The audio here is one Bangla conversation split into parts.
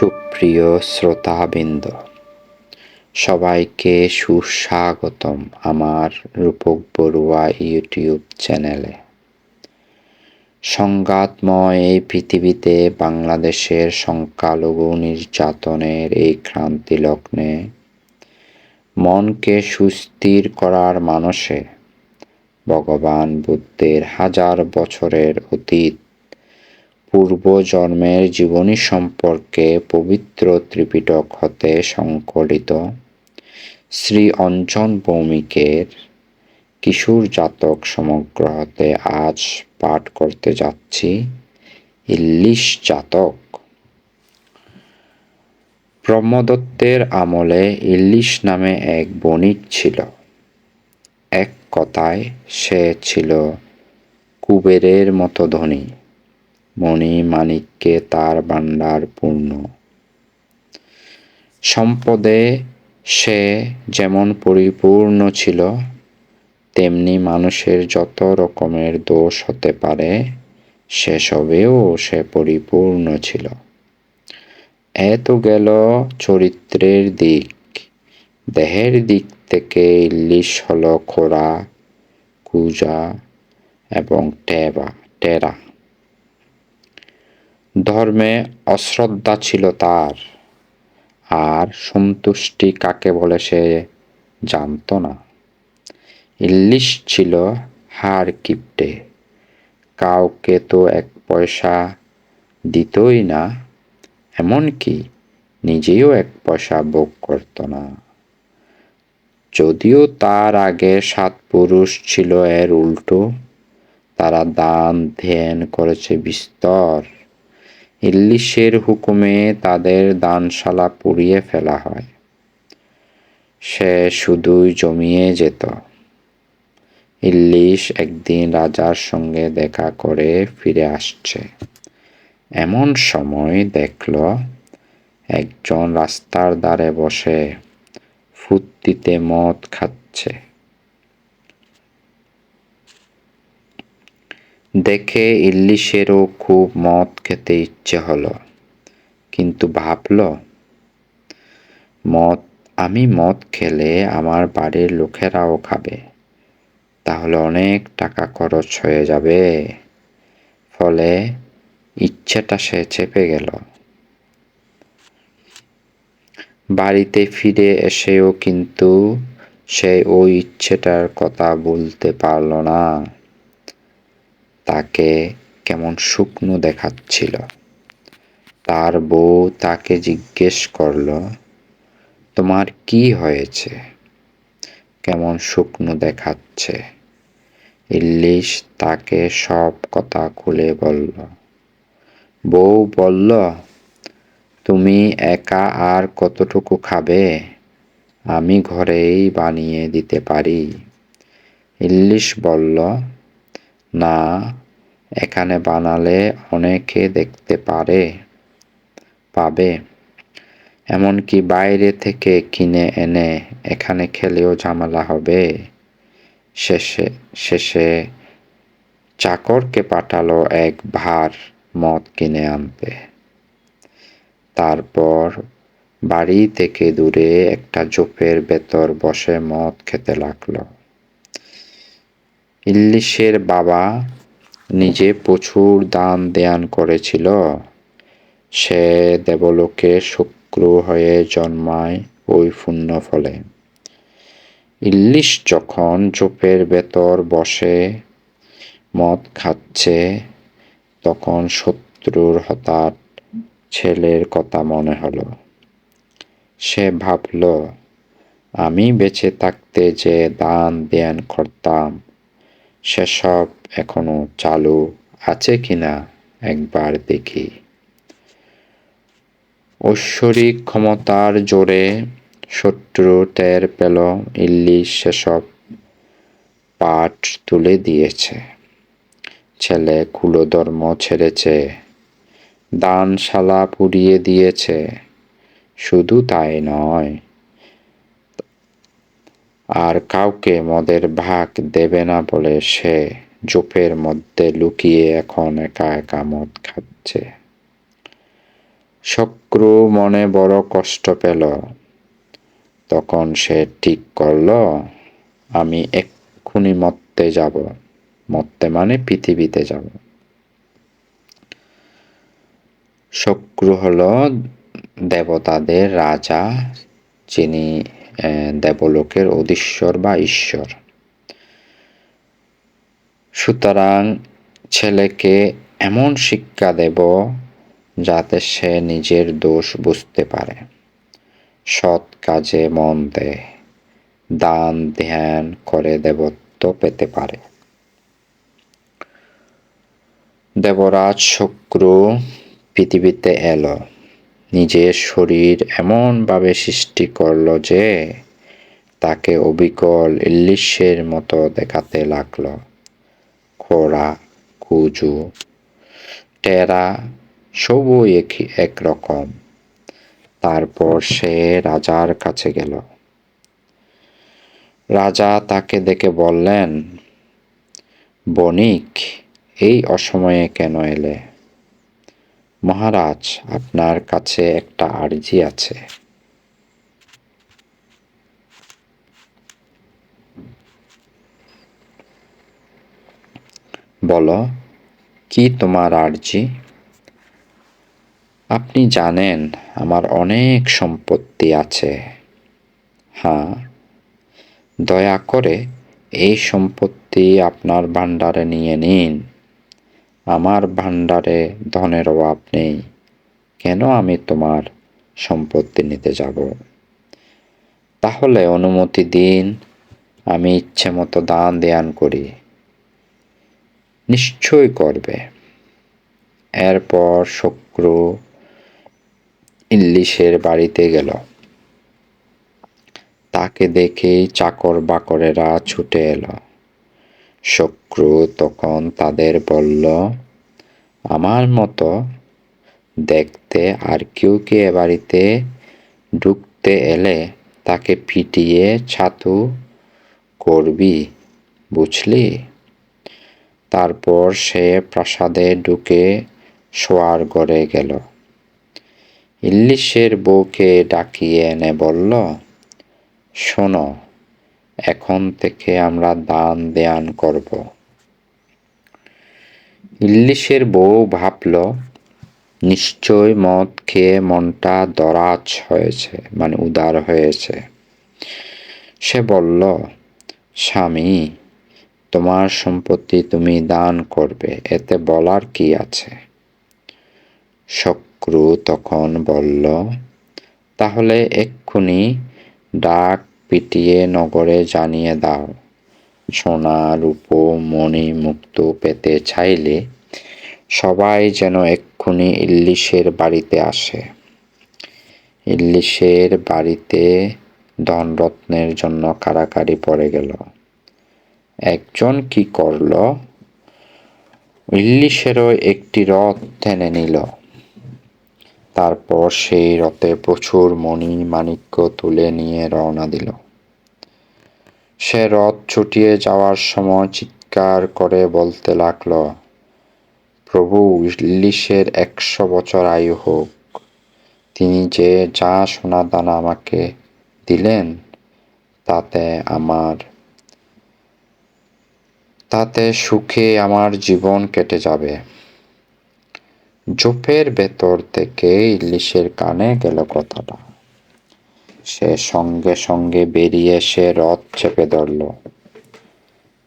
সুপ্রিয় শ্রোতাবৃন্দ, সবাইকে সুস্বাগতম আমার রূপক বড়ুয়া ইউটিউব চ্যানেলে। সংঘাতময় এই পৃথিবীতে বাংলাদেশের সংখ্যালঘু নির্যাতনের এই ক্রান্তি লগ্নে মনকে সুস্থির করার মানসে ভগবান বুদ্ধের হাজার বছরের অতীত পূর্বজন্মের জীবনী সম্পর্কে পবিত্র ত্রিপিটক হতে সংকলিত। শ্রী অঞ্জন ভৌমিকের কিশোর জাতক সমগ্র হতে আজ পাঠ করতে যাচ্ছি। ইল্লিশ জাতক। ব্রহ্মদত্তের আমলে ইল্লিশ নামে এক বণিক ছিল। এক কথায় সে ছিল কুবেরের মতো ধনী। মণি মানিককে তার ভাণ্ডার পূর্ণ। সম্পদে সে যেমন পরিপূর্ণ ছিল, তেমনি মানুষের যত রকমের দোষ হতে পারে, সেসবেও সে পরিপূর্ণ ছিল। এত গেল চরিত্রের দিক। দেহের দিক থেকে ইলিশ হল খোরা কুজা এবং টেবা, টেরা। ধর্মে অশ্রদ্ধা ছিল তার। আর সন্তুষ্টি কাকে বলে সে জানত না। ইল্লিশ ছিল হার কিপটে। কাউকে তো এক পয়সা দিতই না, এমনকি নিজেও এক পয়সা ভোগ করত না। যদিও তার আগে সাত পুরুষ ছিল এর উল্টো, তারা দান ধ্যান করেছে বিস্তর। ইল্লিশের হুকুমে তাদের দানশালা পুড়িয়ে ফেলা হয়। সে শুধুই জমিয়ে যেত। ইল্লিশ একদিন রাজার সঙ্গে দেখা করে ফিরে আসছে। এমন সময় দেখল, একজন রাস্তার ধারে বসে ফুর্তিতে মদ খাচ্ছে। দেখে ইল্লিশেরও খুব মদ খেতে ইচ্ছে হলো। কিন্তু ভাবল, মদ, আমি মদ খেলে আমার বাড়ির লোকেরাও খাবে। তাহলে অনেক টাকা খরচ হয়ে যাবে। ফলে ইচ্ছেটা সে চেপে গেল। বাড়িতে ফিরে এসেও কিন্তু সে ওই ইচ্ছেটার কথা বলতে পারল না। তাকে কেমন শুকনো দেখাচ্ছিল। তার বউ তাকে জিজ্ঞেস করল, তোমার কি হয়েছে? কেমন শুকনো দেখাচ্ছে? ইল্লিশ তাকে সব কথা খুলে বলল। বউ বলল, তুমি একা আর কতটুকু খাবে? আমি ঘরেই বানিয়ে দিতে পারি। ইল্লিশ বলল, না এখানে বানালে অনেকে দেখতে পারে, পাবে। এমনকি বাইরে থেকে কিনে এনে এখানে খেলেও ঝামেলা হবে। শেষে শেষে চাকরকে পাঠালো এক ভার মদ কিনে আনতে। তারপর বাড়ি থেকে দূরে একটা জোপের ভেতর বসে মদ খেতে লাগল। ইল্লিশের বাবা নিজে প্রচুর দান দেয়ান করেছিল। সে দেবলোকে শুক্র হয়ে জন্মায় ওই পুণ্য ফলে। ইল্লিশ যখন চোপের ভেতর বসে, মদ খাচ্ছে, তখন শত্রুর হঠাৎ ছেলের কথা মনে হলো। সে ভাবল, আমি বেঁচে থাকতে যে দান দেন করতাম সেসব এখনও চালু আছে কিনা একবার দেখি। ঐশ্বরিক ক্ষমতার জোরে শত্রু টের পেল ইল্লিশ সেসব পাঠ তুলে দিয়েছে। ছেলে কুলধর্ম ছেড়েছে, দানশালা পুড়িয়ে দিয়েছে। শুধু তাই নয় আর কাউকে মদের ভাগ দেবে না বলে সে জোপের মধ্যে লুকিয়ে এখন একা একা মদ খাচ্ছে। শক্রু মনে বড় কষ্ট পেল। তখন সে ঠিক করল, আমি এক্ষুনি মরতে যাব। মরতে মানে পৃথিবীতে যাব। শক্রু হল দেবতাদের রাজা, যিনি দেবলোকের অধীশ্বর বা ঈশ্বর। সুতরাং ছেলেকে এমন শিক্ষা দেব যাতে সে নিজের দোষ বুঝতে পারে। সৎ কাজে মন দেয় দান ধ্যান করে দেবত্ব পেতে পারে। দেবরাজ শুক্র পৃথিবীতে এলো। নিজের শরীর এমনভাবে সৃষ্টি করল যে তাকে অবিকল ইল্লিশের মতো দেখাতে লাগল। খোড়া, কুজু, টেরা সবই একরকম তারপর সে রাজার কাছে গেল। রাজা তাকে দেখে বললেন, বণিক, এই অসময়ে কেন এলে? মহারাজ, আপনার কাছে একটা আর্জি আছে। বলো, কি তোমার আর্জি? আপনি জানেন আমার অনেক সম্পত্তি আছে। হ্যাঁ দয়া করে এই সম্পত্তি আপনার ভাণ্ডারে নিয়ে নিন। আমার ভাণ্ডারে ধনের অভাব নেই। কেন আমি তোমার সম্পত্তি নিতে যাব? তাহলে অনুমতি দিন, আমি ইচ্ছে মতো দান দেয়ান করি। নিশ্চয় করবে। এরপর শুক্র ইল্লিশের বাড়িতে গেল। তাকে দেখেই চাকর বাকরেরা ছুটে এলো। শুক্র তখন তাদের বলল, আমার মতো দেখতে আর কেউ কে বাড়িতে ঢুকতে এলে তাকে পিটিয়ে ছাতু করবি, বুঝলি? তারপর সে প্রাসাদে ঢুকে শোয়ার ঘরে গেল। ইল্লিশের বউকে ডাকিয়ে এনে বলল, শোনো এখন থেকে আমরা দান দেয়ান করব। ইল্লিশের বউ ভাবল, নিশ্চয় মদ খেয়ে মনটা দরাজ হয়েছে মানে উদার হয়েছে। সে বলল, স্বামী, তোমার সম্পত্তি তুমি দান করবে, এতে বলার কি আছে? শক্রু তখন বলল, তাহলে এক্ষুনি ডাক পিটিয়ে নগরে জানিয়ে দাও। সোনা, রূপো, মণি, মুক্ত পেতে চাইলে সবাই যেন এক্ষুনি ইল্লিশের বাড়িতে আসে। ইল্লিশের বাড়িতে ধনরত্নের জন্য কারাকারি পড়ে গেল। একজন কি করল? ইল্লিশেরও একটি রথ টেনে নিল। তারপর সেই রথে প্রচুর মণি মাণিক্য তুলে নিয়ে রওনা দিল। সে রথ ছুটিয়ে যাওয়ার সময় চিৎকার করে বলতে লাগল, প্রভু ইল্লিশের একশো বছর আয়ু হোক। তিনি যে যা সোনা দানা আমাকে দিলেন, তাতে আমার, তাতে সুখে আমার জীবন কেটে যাবে। জোপের ভেতর থেকে ইলিশের কানে গেল কথাটা। সে সঙ্গে সঙ্গে বেরিয়ে এসে রথ চেপে ধরল।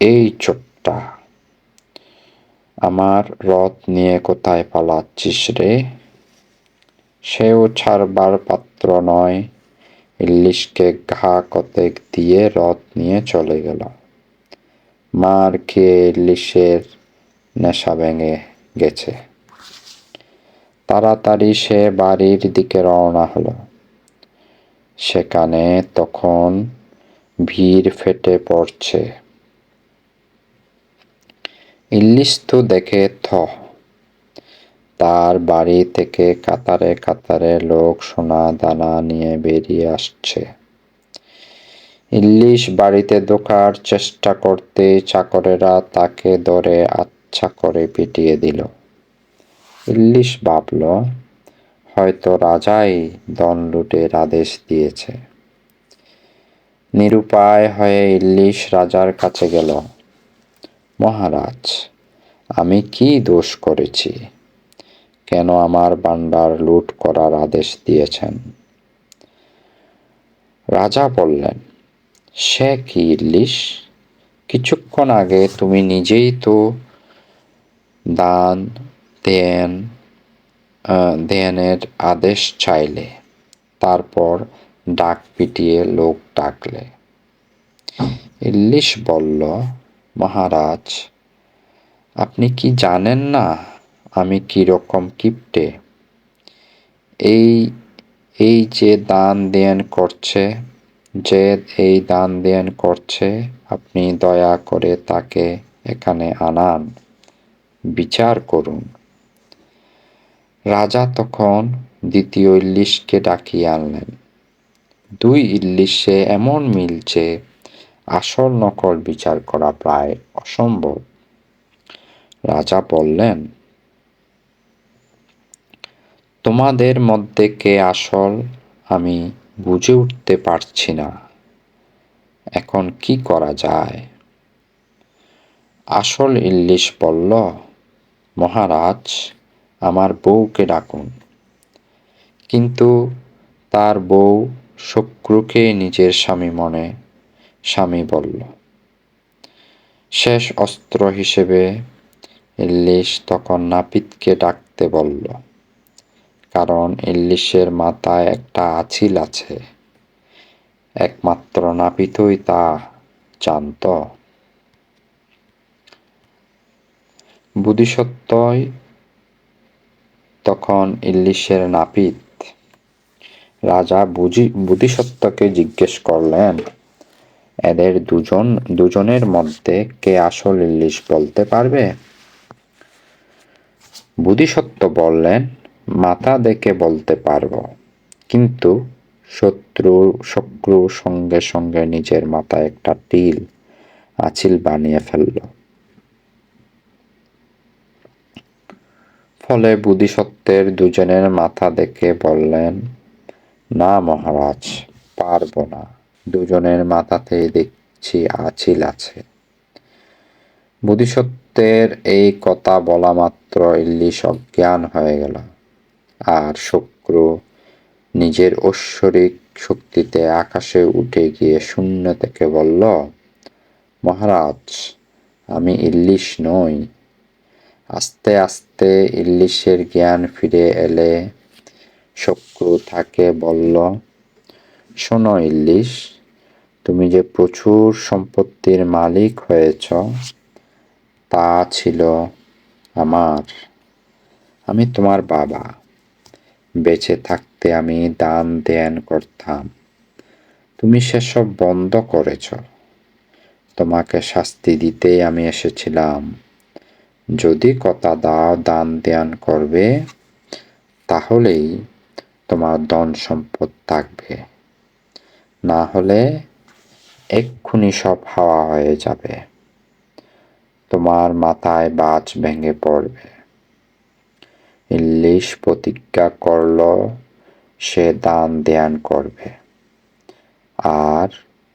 এই চোটটা আমার রথ নিয়ে কোথায় পালাচ্ছিস রে? সেও ছাড়বার পাত্র নয়। ইলিশকে ঘা কতেক দিয়ে রথ নিয়ে চলে গেল। মার খেয়ে ইলিশের নেশা ভেঙে গেছে। তাড়াতাড়ি সে বাড়ির দিকে রওনা হলো। সেখানে তখন ভিড় ফেটে পড়ছে। ইল্লিশ তো দেখে থ। তার বাড়ি থেকে কাতারে কাতারে লোক সোনা দানা নিয়ে বেরিয়ে আসছে। ইল্লিশ বাড়িতে ঢোকার চেষ্টা করতে চাকরেরা তাকে ধরে আচ্ছা করে পিটিয়ে দিল। ইল্লিশ ভাবল, হয়তো রাজাই দন লুটের আদেশ দিয়েছে। নিরুপায় হয়ে ইল্লিশ রাজার কাছে গেল, মহারাজ, আমি কি দোষ করেছি? কেন আমার বান্ডার লুট করার আদেশ দিয়েছেন? রাজা বললেন, সে কি ইল্লিশ কিছুক্ষণ আগে তুমি নিজেই তো দান দেন দেনের আদেশ চাইলে, তারপর ডাক পিটিয়ে লোক ডাকলে। ইল্লিশ বলল, মহারাজ, আপনি কি জানেন না আমি কীরকম কিপটে? এই এই যে দান দেন করছে, যে এই দান দেন করছে, আপনি দয়া করে তাকে এখানে আনান। বিচার করুন। রাজা তখন দ্বিতীয় ইল্লিশকে ডাকিয়ে আনলেন। দুই ইল্লিশে এমন মিলছে আসল নকল বিচার করা প্রায় অসম্ভব। রাজা বললেন, তোমাদের মধ্যে কে আসল আমি বুঝে উঠতে পারছি না। এখন কি করা যায়? আসল ইল্লিশ বলল, মহারাজ আমার বউকে ডাকুন। কিন্তু তার বউ শক্রুকে নিজের স্বামী মনে স্বামী বলল, শেষ অস্ত্র হিসেবে ইল্লিশ তখন নাপিতকে ডাকতে বলল, কারণ ইল্লিশের মাথায় একটা আছিল আছে। একমাত্র নাপিতই তা জানত। বুদ্ধিসত্ত্বই তখন ইল্লিশের নাপিত রাজা বুঝি, বুদ্ধিসত্ত্বকে জিজ্ঞেস করলেন, এদের দুজন, দুজনের মধ্যে কে আসল ইল্লিশ বলতে পারবে? বুদ্ধিসত্ত্ব বললেন মাথা দেখে বলতে পারব। কিন্তু শত্রু, শক্রু সঙ্গে সঙ্গে নিজের মাথায় একটা টিল আছিল বানিয়ে ফেলল। ফলে বুদ্ধিসত্ত্বের দুজনের মাথা দেখে বললেন, না মহারাজ, পারব না। দুজনের মাথাতেই দেখছি আছিল আছে। বুদ্ধিসত্ত্বের এই কথা বলা মাত্র ইল্লিশ অজ্ঞান হয়ে গেল। আর শুক্র নিজের ঐশ্বরিক শক্তিতে আকাশে উঠে গিয়ে শূন্য থেকে বলল, মহারাজ, আমি ইল্লিশ নই। আস্তে আস্তে ইল্লিশের জ্ঞান ফিরে এলে শক্রু তাকে বলল, শোনো ইল্লিশ তুমি যে প্রচুর সম্পত্তির মালিক হয়েছ, তা ছিল আমার। আমি তোমার বাবা। বেঁচে থাকতে আমি দান দেন করতাম। তুমি সেসব বন্ধ করেছ। তোমাকে শাস্তি দিতেই আমি এসেছিলাম। যদি কথা দাও, দান দেন করবে, তাহলেই তোমার ধন সম্পদ থাকবে। না হলে এক্ষুনি সব হাওয়া হয়ে যাবে। তোমার মাথায় বাজ ভেঙে পড়বে। ইল্লিশ প্রতিজ্ঞা করল, সে দান দেয়ান করবে। আর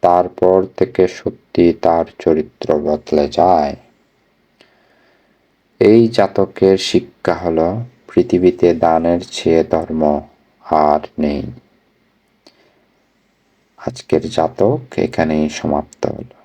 তারপর থেকে সত্যি তার চরিত্র বদলে যায়। এই জাতকের শিক্ষা হল, পৃথিবীতে দানের চেয়ে ধর্ম আর নেই। আজকের জাতক এখানেই সমাপ্ত হলো।